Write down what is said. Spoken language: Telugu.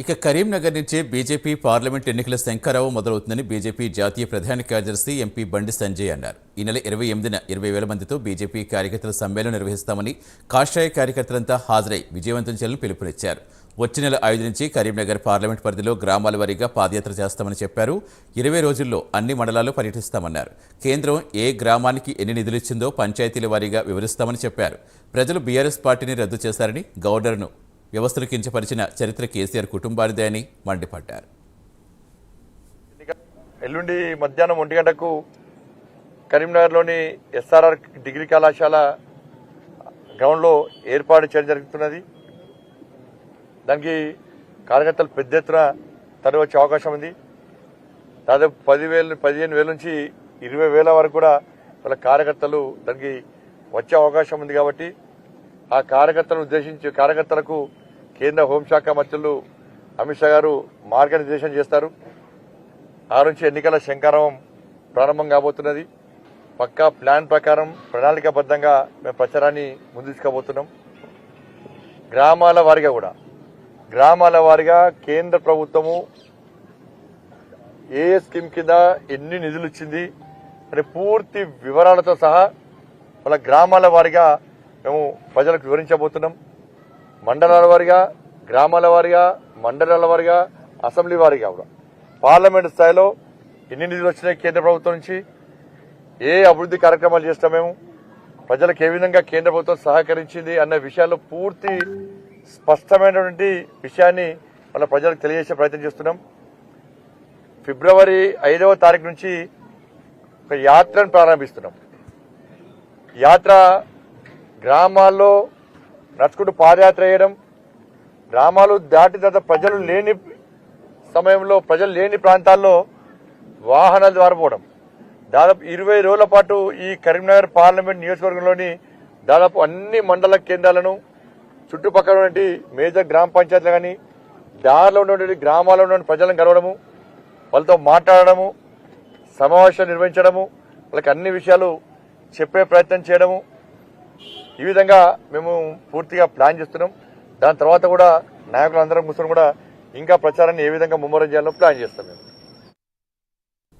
ఇక కరీంనగర్ నుంచే బీజేపీ పార్లమెంట్ ఎన్నికల శంఖరావు మొదలవుతుందని బీజేపీ జాతీయ ప్రధాన కార్యదర్శి ఎంపీ బండి సంజయ్ అన్నారు. ఈ నెల ఇరవై ఎనిమిదిన ఇరవై వేల మందితో బీజేపీ కార్యకర్తల సమ్మేళనం నిర్వహిస్తామని కాషాయ కార్యకర్తలంతా హాజరై విజయవంతం చేయాలని పిలుపునిచ్చారు. వచ్చే నెల ఐదు నుంచి కరీంనగర్ పార్లమెంట్ పరిధిలో గ్రామాల వారీగా పాదయాత్ర చేస్తామని చెప్పారు. ఇరవై రోజుల్లో అన్ని మండలాల్లో పర్యటిస్తామన్నారు. కేంద్రం ఏ గ్రామానికి ఎన్ని నిధులిచ్చిందో పంచాయతీల వారీగా వివరిస్తామని చెప్పారు. ప్రజలు బీఆర్ఎస్ పార్టీని రద్దు చేశారని గవర్నర్ను వ్యవస్థను కించపరిచిన చరిత్ర కేసీఆర్ కుటుంబానిదే అని మండిపడ్డారు. ఎల్లుండి మధ్యాహ్నం ఒంటి గంటకు కరీంనగర్లోని ఎస్ఆర్ఆర్ డిగ్రీ కళాశాల గ్రౌండ్లో ఏర్పాటు చేయడం జరుగుతున్నది. దానికి కార్యకర్తలు పెద్ద ఎత్తున తరలివచ్చే అవకాశం ఉంది. దాదాపు పదివేలు పదిహేను వేల నుంచి ఇరవై వేల వరకు కూడా వాళ్ళ కార్యకర్తలు దానికి వచ్చే అవకాశం ఉంది కాబట్టి ఆ కార్యకర్తలను ఉద్దేశించి కార్యకర్తలకు కేంద్ర హోంశాఖ మంత్రులు అమిత్ షా గారు మార్గనిర్దేశం చేస్తారు. ఆ నుంచి ఎన్నికల శంకారం ప్రారంభం కాబోతున్నది. పక్కా ప్లాన్ ప్రకారం ప్రణాళికాబద్ధంగా మేము ప్రచారాన్ని ముందు గ్రామాల వారిగా కూడా. గ్రామాల వారిగా కేంద్ర ప్రభుత్వము ఏ స్కీమ్ కింద ఎన్ని నిధులు ఇచ్చింది అనే పూర్తి వివరాలతో సహా వాళ్ళ గ్రామాల వారిగా మేము ప్రజలకు వివరించబోతున్నాం. మండలాల వారిగా గ్రామాల వారిగా మండలాల వారిగా అసెంబ్లీ వారిగా కూడా. పార్లమెంట్ స్థాయిలో ఎన్ని నిధులు వచ్చినాయి కేంద్ర ప్రభుత్వం నుంచి ఏ అభివృద్ధి కార్యక్రమాలు చేస్తాం మేము ప్రజలకు ఏ విధంగా కేంద్ర ప్రభుత్వం సహకరించింది అన్న విషయాల్లో పూర్తి స్పష్టమైనటువంటి విషయాన్ని మన ప్రజలకు తెలియజేసే ప్రయత్నం చేస్తున్నాం. ఫిబ్రవరి ఐదవ తారీఖు నుంచి ఒక యాత్రను ప్రారంభిస్తున్నాం. యాత్ర గ్రామాల్లో నడుచుకుంటూ పాదయాత్ర చేయడం గ్రామాలు దాటి తర్వాత ప్రజలు లేని సమయంలో ప్రజలు లేని ప్రాంతాల్లో వాహనాలు ద్వారా పోవడం దాదాపు ఇరవై రోజుల పాటు ఈ కరీంనగర్ పార్లమెంట్ నియోజకవర్గంలోని దాదాపు అన్ని మండల కేంద్రాలను చుట్టుపక్కల ఉన్నటువంటి మేజర్ గ్రామ పంచాయతీలు కానీ దారిలో ఉన్నటువంటి గ్రామాల్లో ఉన్న ప్రజలను కలవడము వాళ్ళతో మాట్లాడడము సమావేశం నిర్వహించడము వాళ్ళకి అన్ని విషయాలు చెప్పే ప్రయత్నం చేయడము ఈ విధంగా మేము పూర్తిగా ప్లాన్ చేస్తున్నాం. దాని తర్వాత కూడా నాయకులందరం కూర్చొని కూడా ఇంకా ప్రచారాన్ని ఏ విధంగా ముమ్మరం చేయాలో ప్లాన్ చేస్తాం మేము.